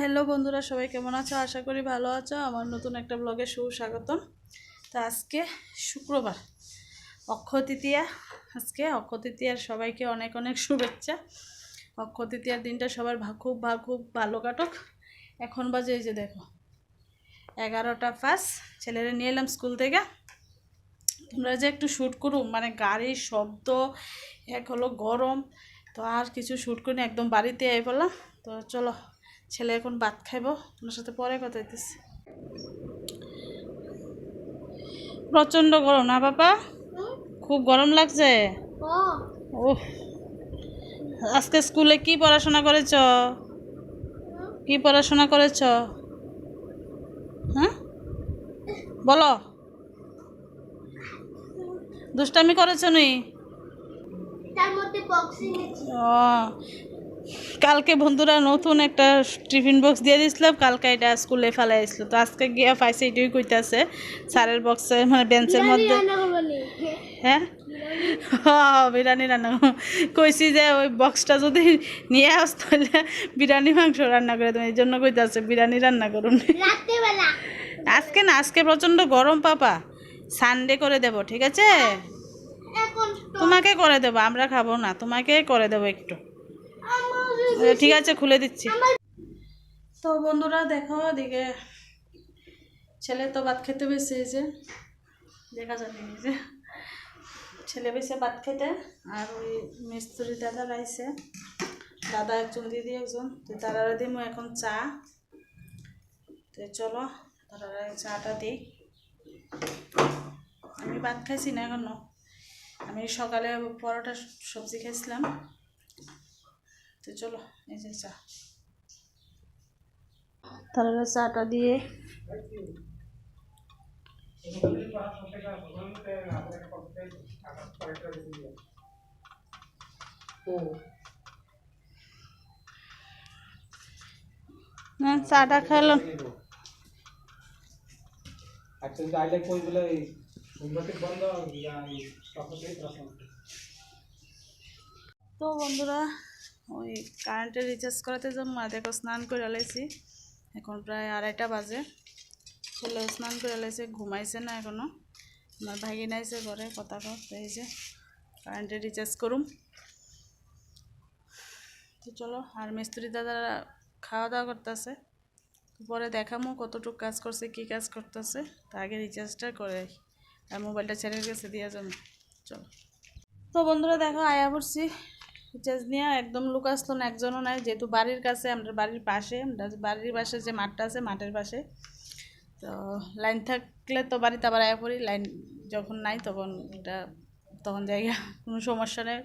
Hello বন্ধুরা, সবাই কেমন আছো? আশা করি ভালো আছো। আমার নতুন একটা ব্লগে সুস্বাগতম। তো আজকে শুক্রবার, অক্ষয় তৃতীয়া। আজকে অক্ষয় তৃতীয়ার সবাইকে অনেক অনেক শুভেচ্ছা। অক্ষয় তৃতীয়ার দিনটা সবার খুব খুব ভালো কাটুক। এখন বাজে এই যে দেখো, এগারোটা পাঁচ। ছেলেরা নিয়ে এলাম স্কুল থেকে। তোমরা যে একটু শ্যুট করুন মানে গাড়ির শব্দ এক হলো গরম তো আর কিছু শ্যুট করি না, একদম বাড়িতে আই বললাম তো চলো ছেলে এখন ভাত খাইবো তোমার সাথে পরে কথা হইতেছে। প্রচণ্ড গরম না বাবা? খুব গরম লাগছে? ও আজকে স্কুলে কি পড়াশোনা করেছ? কি পড়াশোনা করেছ? হ্যাঁ? বলো। দুষ্টামি করেছ নি? ও কালকে বন্ধুরা নতুন একটা টিফিন বক্স দিয়ে দিয়েছিলাম কালকে এটা স্কুলে ফেলাই আসলো তো আজকে গিয়ে পাইছে এটাই কইতাছে স্যারের বক্সে মানে বেঞ্চের মধ্যে হ্যাঁ? বিরিয়ানি রান্না। কইছি যে ওই বক্সটা যদি নিয়ে আস তাহলে বিরিয়ানি মাংস রান্না করে দেবো। এই জন্য কইতাছে বিরিয়ানি রান্না করুন আজকে না আজকে প্রচণ্ড গরম পাপা। সানডে করে দেব ঠিক আছে? তোমাকে করে দেবো আমরা খাব না তোমাকে করে দেবো একটু। ঠিক আছে খুলে দিচ্ছি। তো বন্ধুরা দেখো এদিকে ছেলে তো ভাত খেতে বেশি যে দেখা যাবে যে। ছেলে বেশি ভাত খেতে আর ওই মিস্ত্রি দাদা রাইছে। দাদা একজন দিদি একজন তো তারা দিমু এখন চা। তো চলো তারা চাটা দিই। আমি ভাত খাইছি না এখনও। আমি সকালে পরোটা সবজি খাইছিলাম। তো চলো এই যে চা। তাহলে চাটা দিয়ে না চাটা খেলো আচ্ছা যদি আইলে কই বলে উন্নতি বন্ধ তো বন্ধুরা, ওই কারেন্টের রিচার্জ করাতে জন্য মা দেখো স্নান করে লাইছি এখন প্রায় আড়াইটা বাজে। ছেলে স্নান করে লাইছে ঘুমাইছে না এখনও। আমার ভাগি নাইছে ঘরে, কথা এই যে কারেন্টের রিচার্জ করুম। তো চলো, আর মিস্ত্রি দাদারা খাওয়া দাওয়া করতেছে। পরে দেখামো কতটুকু কাজ করছে, কি কাজ করতেছে। তা আগে রিচার্জটা করে। আর মোবাইলটা ছেলের কাছে দিয়ে যাব চলো। তো বন্ধুরা দেখো, আয়া পড়ছি। রিচার্জ নিয়ে একদম লোক আসলো না, একজনও নাই। যেহেতু বাড়ির কাছে, আমরা বাড়ির পাশে বাড়ির পাশে যে মাঠটা আছে, মাঠের পাশে। তো লাইন থাকলে তো বাড়িতে আবার আয়া পড়ি, লাইন যখন নাই তখন এটা তখন জায়গা, কোনো সমস্যা নেই।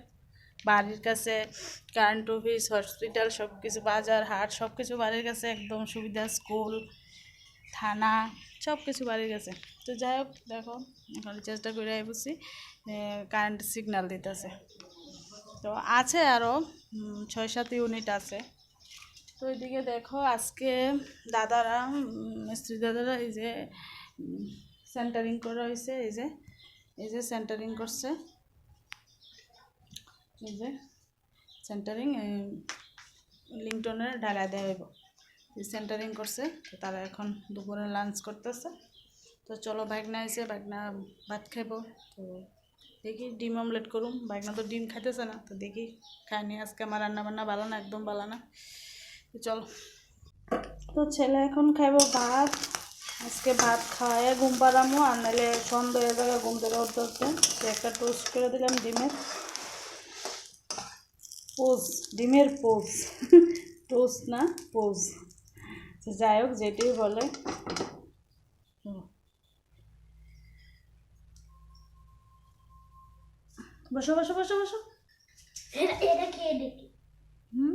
বাড়ির কাছে কারেন্ট অফিস হসপিটাল সব কিছু বাজার, হাট সব কিছু বাড়ির কাছে একদম সুবিধা স্কুল থানা সব কিছু বাড়ির কাছে। তো যাই হোক, দেখো, এখন চেষ্টা করে বসছি কারেন্ট সিগন্যাল দিতেছে। তো আছে আরও ছয় সাত ইউনিট আছে। তো এদিকে দেখো, আজকে দাদারা মিস্ত্রি দাদারা এই যে সেন্টারিং করা হয়েছে, এই যে এই যে সেন্টারিং করছে। এই যে সেন্টারিং লিংটনের ঢালাই দেওয়া হইব। সেন্টারিং করছে, তো তারা এখন দুপুরে লাঞ্চ করতেছে। তো চলো বাইকনা এসে বাইকনা ভাত খাইব। তো দেখি ডিম অমলেট করুম। বাইকনা তো ডিম খাইতেছে না, তো দেখি খাই খাইনি আজকে আমার রান্না বান্না ভালো না, একদম ভালো না। তো চলো। তো ছেলে এখন খাইব ভাত। আজকে ভাত খাওয়াই ঘুম পাড়ামো, আর নাহলে সন্ধ্যা যাবে, ঘুম থেকে উঠতে উঠতে। একটা টোস্ট করে দিলাম ডিমের। পোজ ডিমের পোজ। টোস্ট না পোজ। যাই হোক যেটাই বলে। বসো বসো বসো বসো। এটা এটা খেয়ে দেখি হুম?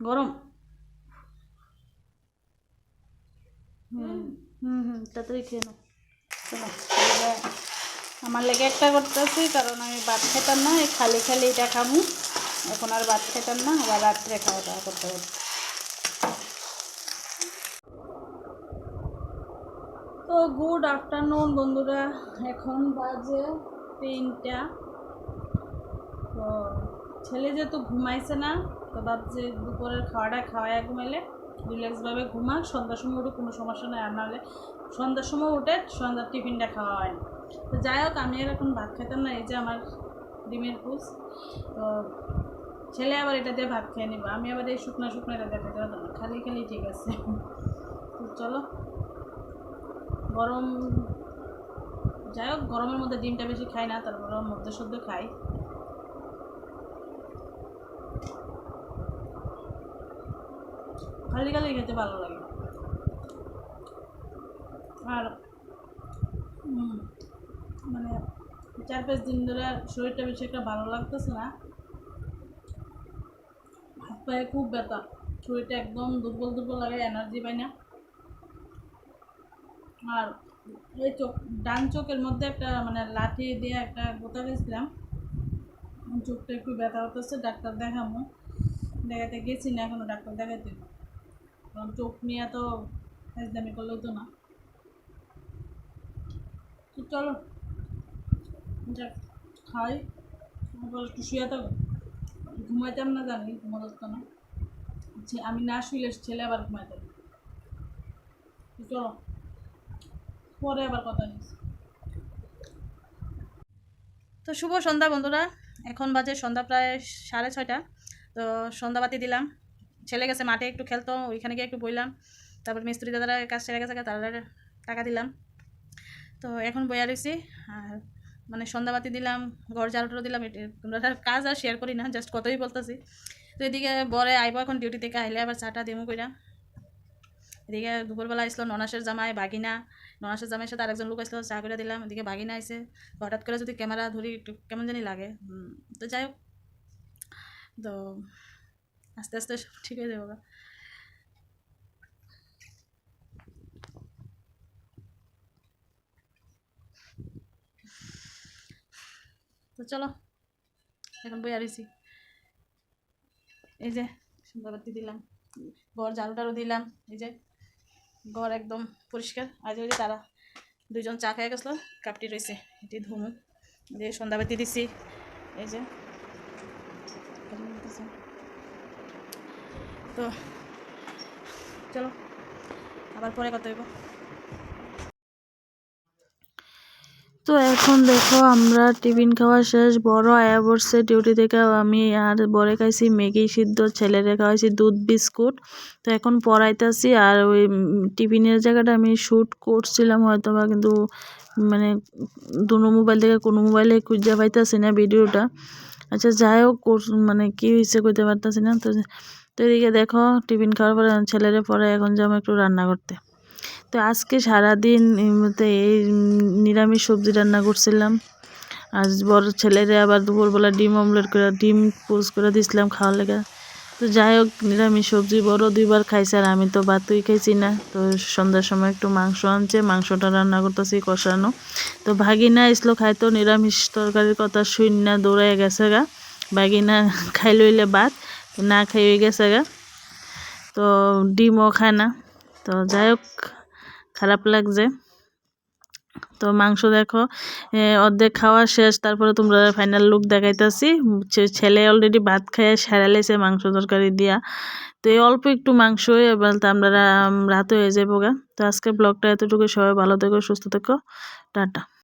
গরম। হুম হুম। হুম তাড়াতাড়ি খেয়ে নাও। চলো আমার লেগে একটা করতেছি কারণ আমি ভাত খেতাম না এই খালি খালি এটা খামু। এখন আর ভাত খেতাম না, আবার রাত্রে খাওয়া দাওয়া করতে হবে। তো গুড আফটারনুন বন্ধুরা, এখন বাজে তিনটা। তো ছেলে যেহেতু ঘুমাইছে না, তো ভাবছি দুপুরের খাওয়াটা খাওয়ায় ঘুমাইলে রিল্যাক্সভাবে ঘুমা, সন্ধ্যার সময় উঠে কোনো সমস্যা নেই, আর নাহলে সন্ধ্যার সময় উঠে সন্ধ্যার টিফিনটা খাওয়া হয় তো যাই হোক, আমি আর এখন ভাত খেতাম না, এই যে আমার ডিমের পুষ তো ছেলে আবার এটা দিয়ে ভাত খেয়ে নিব। আমি আবার এই শুকনো শুকনো এটা দেখাতে পারতাম না। খালি খালি ঠিক আছে। চলো। গরম যাই হোক, গরমের মধ্যে ডিমটা বেশি খাই না তারপরে মধ্যে সদ্য খাই। খালি খালি খেতে ভালো লাগে। আর মানে চার পাঁচ দিন ধরে শরীরটা বেশি একটা ভালো লাগতেছে না। পায়ে খুব ব্যথা। শরীরটা একদম দুর্বল দুর্বল লাগে এনার্জি পাই না। আর এই চোখ, ডান চোখের মধ্যে একটা মানে লাঠি দিয়ে একটা গোতা গেছিলাম। চোখটা একটু ব্যথা হতেছে ডাক্তার দেখামো। দেখাতে গেছি না, এখনও ডাক্তার দেখাতে কারণ চোখ নিয়ে তো দামি করলেও তো না। তো চলো, যাক, খাই। একটু শুয়ে থাকো। ঘুমাইতাম না জানি ছে- আমি না শুইলে ছেলে আবার ঘুমাইতাম চলো, পরে আবার কথা তো শুভ সন্ধ্যা বন্ধুরা, এখন বাজে সন্ধ্যা প্রায় সাড়ে ছয়টা। তো সন্ধ্যাবাতি দিলাম। ছেলে গেছে মাঠে, একটু খেলতো, ওইখানে গিয়ে একটু বইলাম। তারপর মিস্ত্রি দাদারা কাজ সেরে গেছে তারা টাকা দিলাম। তো এখন বইয়া রয়েছি আর মানে সন্ধ্যাবাতি দিলাম, ঘর ঝাড়ুটো দিলাম তোমরা কাজ আর শেয়ার করি না জাস্ট কতই বলতেছি। তো এদিকে বরে আইব এখন ডিউটি থেকে, আইলে আবার চাটা দিমু কইরা। এদিকে দুপুরবেলা আসলো ননাসের জামাই, বাগিনা। ননাসের জামাইয়ের সাথে আরেকজন লোক আসলো চা করে দিলাম। এদিকে বাগিনা আইসে হঠাৎ করে যদি ক্যামেরা ধরি, একটু কেমন জানি লাগে। তো যাই হোক। তো আস্তে আস্তে সব ঠিক হয়ে যাবে তো চলো, এখন বই আরিছি এই যে, সুন্দরবতী দিলাম, ঘর ঝাড়ু দিলাম, এই যে, ঘর একদম পরিষ্কার। আজ ওই যে তারা দুইজন চা খেয়ে গেছিল, কাপটি রয়েছে, এটি ধুমু। যে সন্ধ্যাবাতি দিছি, এই যে তো, চলো, আবার পরে কথা হইব। তো এখন দেখো আমরা টিফিন খাওয়া শেষ। বড় আয়া পড়ছে ডিউটি থেকে। আমি আর বরে খাইছি ম্যাগি সিদ্ধ, ছেলেরে খাওয়াইছি দুধ, বিস্কুট। তো এখন পড়াইতেছি আর ওই টিফিনের জায়গাটা আমি শ্যুট করছিলাম হয়তো বা কিন্তু মানে দুনো মোবাইল থেকে কোনো মোবাইলে খুঁজে পাইতেছি না ভিডিওটা আচ্ছা যাই হোক মানে কি হয়েছে কইতে পারতেছি না। তো তো এদিকে দেখো টিফিন খাওয়ার পরে ছেলেরে পরে এখন যাব একটু রান্না করতে তো আজকে সারাদিন এমনিতে এই নিরামিষ সবজি রান্না করছিলাম। আজ বড় ছেলেরে আবার দুপুরবেলা ডিম অমলেট করে, ডিম পোজ করে দিছিলাম খাওয়ার লেগে। তো যাই হোক, নিরামিষ সবজি বড় দুইবার খাইছে আর আমি তো ভাতই খাইছি না। তো সন্ধ্যার সময় একটু মাংস আনছে, মাংসটা রান্না করতেছি কষানো। তো ভাগিনা আসলো খাইতো, নিরামিষ তরকারির কথা শুই না দৌড়াই গেছে গা। ভাগিনা খাই লইলে ভাত, না খাই হয়ে গেছে গা। তো ডিমও খায় না। তো যাই হোক খারাপ লাগছে। তো মাংস দেখো অর্ধেক খাওয়া শেষ, তারপরে তোমরা ফাইনাল লুক দেখাইতেছি। ছেলে অলরেডি ভাত খাইয়ে সেরালেছে মাংস তরকারি দিয়া। তো এই অল্প একটু মাংস এবার তো আমরা রাত হয়ে যাব গা তো আজকে ব্লগটা এতটুকু সবাই ভালো থেকো, সুস্থ থেকো। টাটা।